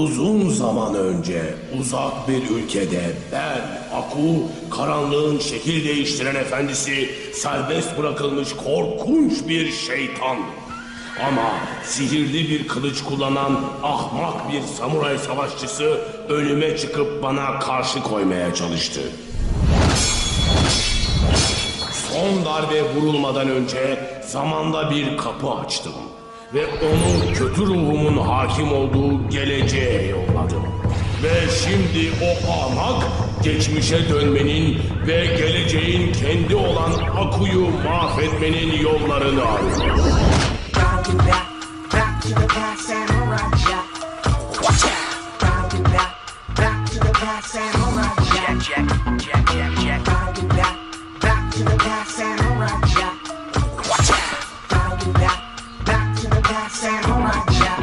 Uzun zaman önce uzak bir ülkede ben Aku karanlığın şekil değiştiren efendisi serbest bırakılmış korkunç bir şeytan. Ama sihirli bir kılıç kullanan ahmak bir samuray savaşçısı önüme çıkıp bana karşı koymaya çalıştı. Son darbe vurulmadan önce zamanda bir kapı açtım. Ve onu kötü ruhumun hakim olduğu geleceğe yolladım. Ve şimdi o ahmak geçmişe dönmenin ve geleceğin kendi olan Aku'yu mahvetmenin yollarını arıyor. Watch out.